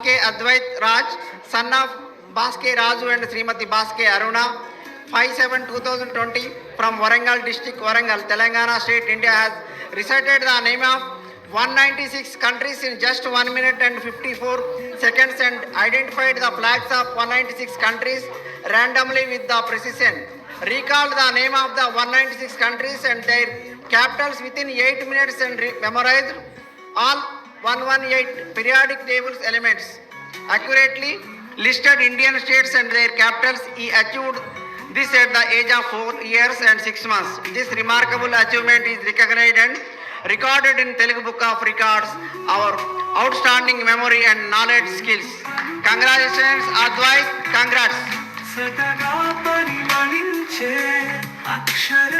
K. Advait Raj, son of Baske Raju and Srimati Baske Aruna, 5/7/2020 from Warangal district, Warangal, Telangana state, India, has recited the name of 196 countries in just 1 minute and 54 seconds and identified the flags of 196 countries randomly with the precision. Recall the name of the 196 countries and their capitals within 8 minutes and memorized all 118 periodic tables elements accurately listed Indian states and their capitals. He achieved this at the age of 4 years and 6 months. This remarkable achievement is recognized and recorded in Telugu Book of Records, our outstanding memory and knowledge skills. Congratulations, advice, congrats. Akshara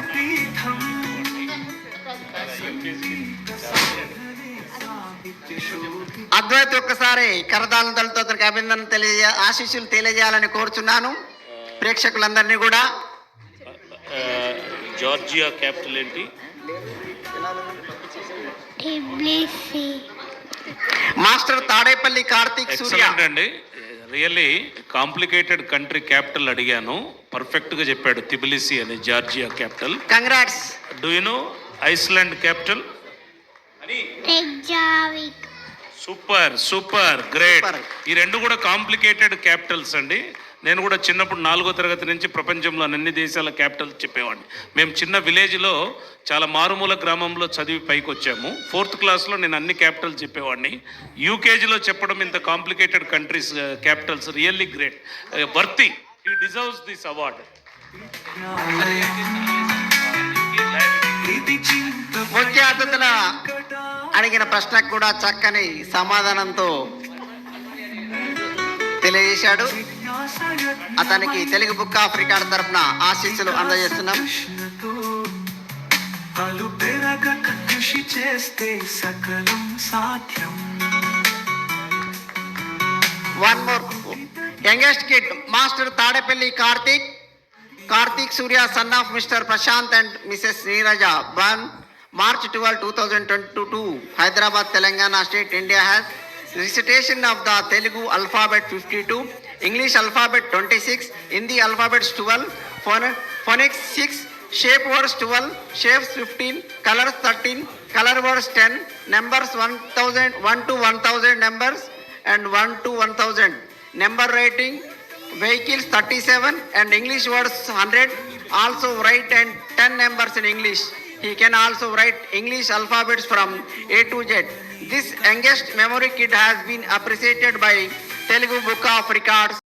Advaith ఒక్కసారి కరదాలతో అతనికి అభినందన తెలియజే ఆశీస్సులు తెలియజేయాలని కోరుచున్నాను ప్రేక్షకులందరినీ కూడా Georgia capital ఏంటి master Tadepalli Karthik Surya అండి really complicated country capital అడిగాను పర్ఫెక్ట్ గా చెప్పాడు తిబిలిసి అని Georgia capital congrats do you know Iceland capital super super great ఈ రెండు కూడా కాంప్లికేటెడ్ క్యాపిటల్స్ అండి నేను కూడా చిన్నప్పుడు నాలుగో తరగతి నుంచి ప్రపంచంలో అన్ని దేశాల క్యాపిటల్ చెప్పేవాడిని మేము చిన్న విలేజ్లో చాలా మారుమూల గ్రామంలో చదివి పైకి వచ్చాము ఫోర్త్ క్లాస్లో నేను అన్ని క్యాపిటల్ చెప్పేవాడిని యూకేజీలో చెప్పడం ఇంత complicated countries capitals really great worthy he deserves this award అడిగిన ప్రశ్నకు కూడా చక్కని సమాధానంతో తెలియజేశాడు అతనికి తెలుగు బుక్ ఆఫ్ రికార్డ్ తరఫున ఆశీస్సులు అందజేస్తున్నాం కృషి చేస్తే సకలం సాధ్యం one more youngest kid master Tadepalli Karthik Karthik Surya son of Mr Prashanth and Mrs Neeraja born March 12, 2022, Hyderabad, Telangana state, India has recitation of the Telugu alphabet 52, English alphabet 26, Hindi alphabets 12, phonics 6, shape words 12, shapes 15, colors 13, color words 10, numbers 1000, 1 to 1000 numbers and 1 to 1000, number rating vehicles 37 and English words 100, also write and 10 numbers in English. He can also write English alphabets from A to Z. This youngest memory kit has been appreciated by Telugu Book of Records.